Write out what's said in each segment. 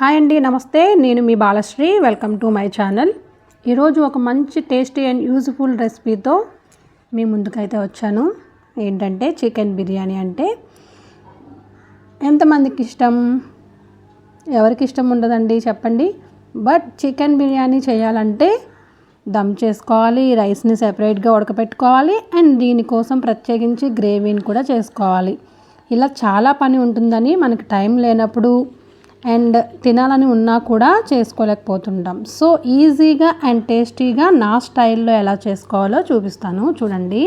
Hi అండి నమస్తే. నేను మీ Balasri. Welcome to my channel. ఈరోజు ఒక మంచి టేస్టీ అండ్ యూజ్ఫుల్ రెసిపీతో మీ ముందుకైతే వచ్చాను. ఏంటంటే చికెన్ బిర్యానీ అంటే ఎంతమందికి ఇష్టం? ఎవరికి ఇష్టం ఉండదండి? చెప్పండి. బట్ చికెన్ బిర్యానీ చేయాలంటే దమ్ చేసుకోవాలి రైస్ని సెపరేట్గా ఉడకపెట్టుకోవాలి అండ్ దీనికోసం ప్రత్యేకించి గ్రేవీని కూడా చేసుకోవాలి. ఇలా చాలా పని ఉంటుందని మనకి టైం లేనప్పుడు అండ్ తినాలని ఉన్నా కూడా చేసుకోలేకపోతుంటాం. సో ఈజీగా అండ్ టేస్టీగా నా స్టైల్లో ఎలా చేసుకోవాలో చూపిస్తాను. చూడండి.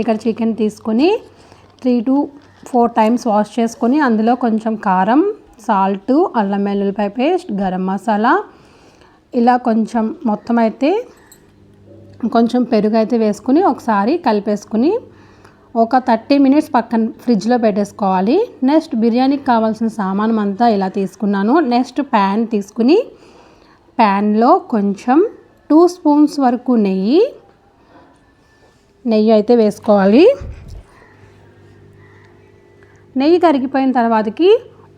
ఇక్కడ చికెన్ తీసుకొని three two four times wash చేసుకొని అందులో కొంచెం కారం సాల్ట్ అల్లం వెల్లుల్లిపాయ పేస్ట్ గరం మసాలా ఇలా కొంచెం మొత్తం అయితే కొంచెం పెరుగు అయితే వేసుకుని ఒకసారి కలిపేసుకుని ఒక థర్టీ మినిట్స్ పక్కన ఫ్రిడ్జ్లో పెట్టేసుకోవాలి. నెక్స్ట్ బిర్యానీకి కావాల్సిన సామానం అంతా ఇలా తీసుకున్నాను. నెక్స్ట్ ప్యాన్ తీసుకుని ప్యాన్లో కొంచెం టూ స్పూన్స్ వరకు నెయ్యి నెయ్యి అయితే వేసుకోవాలి. నెయ్యి కరిగిపోయిన తర్వాతకి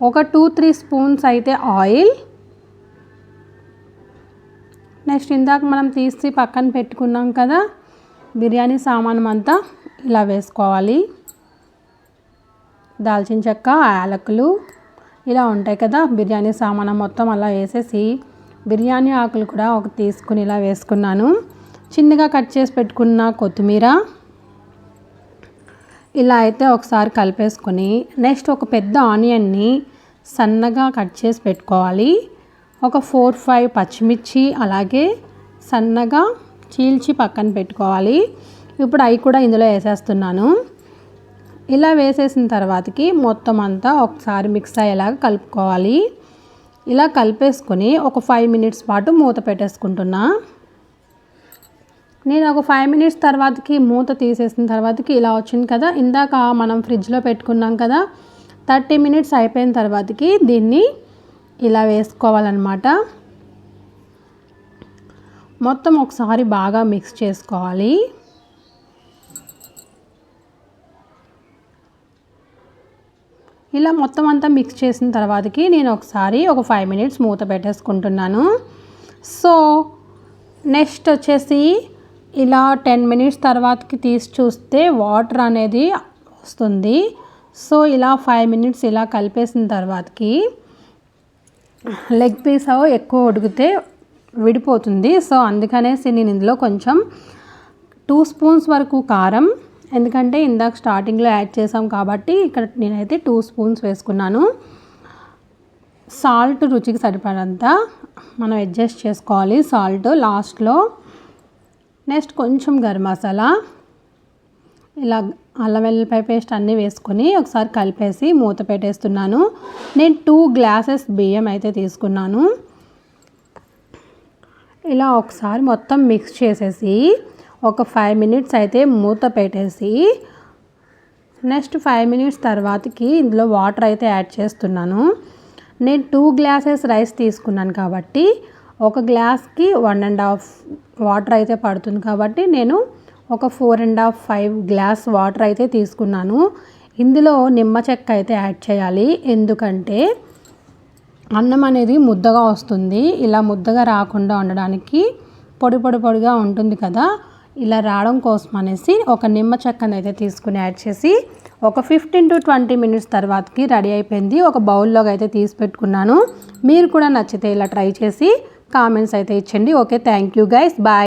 ఒక టూ త్రీ స్పూన్స్ అయితే ఆయిల్. నెక్స్ట్ ఇందాక మనం తీసి పక్కన పెట్టుకున్నాం కదా బిర్యానీ సామానం అంతా ఇలా వేసుకోవాలి. దాల్చిన చెక్క యాలకులు ఇలా ఉంటాయి కదా బిర్యానీ సామాను మొత్తం అలా వేసేసి బిర్యానీ ఆకులు కూడా ఒక తీసుకుని ఇలా వేసుకున్నాను. చిన్నగా కట్ చేసి పెట్టుకున్న కొత్తిమీర ఇలా అయితే ఒకసారి కలిపేసుకొని నెక్స్ట్ ఒక పెద్ద ఆనియన్ని సన్నగా కట్ చేసి పెట్టుకోవాలి. ఒక ఫోర్ ఫైవ్ పచ్చిమిర్చి అలాగే సన్నగా చీల్చి పక్కన పెట్టుకోవాలి. ఇప్పుడు అవి కూడా ఇందులో వేసేస్తున్నాను. ఇలా వేసేసిన తర్వాతకి మొత్తం అంతా ఒకసారి మిక్స్ అయ్యేలాగా కలుపుకోవాలి. ఇలా కలిపేసుకొని ఒక ఫైవ్ మినిట్స్ పాటు మూత పెట్టేసుకుంటున్నా. నేను ఒక ఫైవ్ మినిట్స్ తర్వాతకి మూత తీసేసిన తర్వాతకి ఇలా వచ్చింది కదా ఇందాక మనం ఫ్రిడ్జ్లో పెట్టుకున్నాం కదా థర్టీ మినిట్స్ అయిపోయిన తర్వాతకి దీన్ని ఇలా వేసుకోవాలన్నమాట. మొత్తం ఒకసారి బాగా మిక్స్ చేసుకోవాలి. ఇలా మొత్తం అంతా మిక్స్ చేసిన తర్వాతకి నేను ఒకసారి ఒక ఫైవ్ మినిట్స్ మూత పెట్టేసుకుంటున్నాను. సో నెక్స్ట్ వచ్చేసి ఇలా టెన్ మినిట్స్ తర్వాతకి తీసి చూస్తే వాటర్ అనేది వస్తుంది. సో ఇలా ఫైవ్ మినిట్స్ ఇలా కలిపేసిన తర్వాతకి లెగ్ పీస్ ఎక్కువ ఉడికితే విడిపోతుంది. సో అందుకనేసి నేను ఇందులో కొంచెం టూ స్పూన్స్ వరకు కారం ఎందుకంటే ఇందాక స్టార్టింగ్లో యాడ్ చేసాం కాబట్టి ఇక్కడ నేనైతే టూ స్పూన్స్ వేసుకున్నాను. సాల్ట్ రుచికి సరిపడంత మనం అడ్జస్ట్ చేసుకోవాలి సాల్ట్ లాస్ట్లో. నెక్స్ట్ కొంచెం గరం మసాలా. ఇలా అల్లం వెల్లిపాయ పేస్ట్ అన్నీ వేసుకొని ఒకసారి కలిపేసి మూత పెట్టేస్తున్నాను. నేను టూ గ్లాసెస్ బియ్యం అయితే తీసుకున్నాను. ఇలా ఒకసారి మొత్తం మిక్స్ చేసేసి ఒక ఫైవ్ మినిట్స్ అయితే మూత పెట్టేసి నెక్స్ట్ ఫైవ్ మినిట్స్ తర్వాతకి ఇందులో వాటర్ అయితే యాడ్ చేస్తున్నాను. నేను టూ గ్లాసెస్ రైస్ తీసుకున్నాను కాబట్టి ఒక గ్లాస్కి వన్ అండ్ హాఫ్ వాటర్ అయితే పడుతుంది కాబట్టి నేను ఒక four and half five glass water అయితే తీసుకున్నాను. ఇందులో నిమ్మ చెక్క అయితే యాడ్ చేయాలి. ఎందుకంటే అన్నం అనేది ముద్దగా వస్తుంది. ఇలా ముద్దగా రాకుండా ఉండడానికి పొడి పొడి పొడిగా ఉంటుంది కదా ఇలా రావడం కోసం అనేసి ఒక నిమ్మ చెక్కను అయితే తీసుకుని యాడ్ చేసి ఒక ఫిఫ్టీన్ టు ట్వంటీ మినిట్స్ తర్వాతకి రెడీ అయిపోయింది. ఒక బౌల్లోకి అయితే తీసి పెట్టుకున్నాను. మీరు కూడా నచ్చితే ఇలా ట్రై చేసి కామెంట్స్ అయితే ఇచ్చండి okay thank you guys. Bye.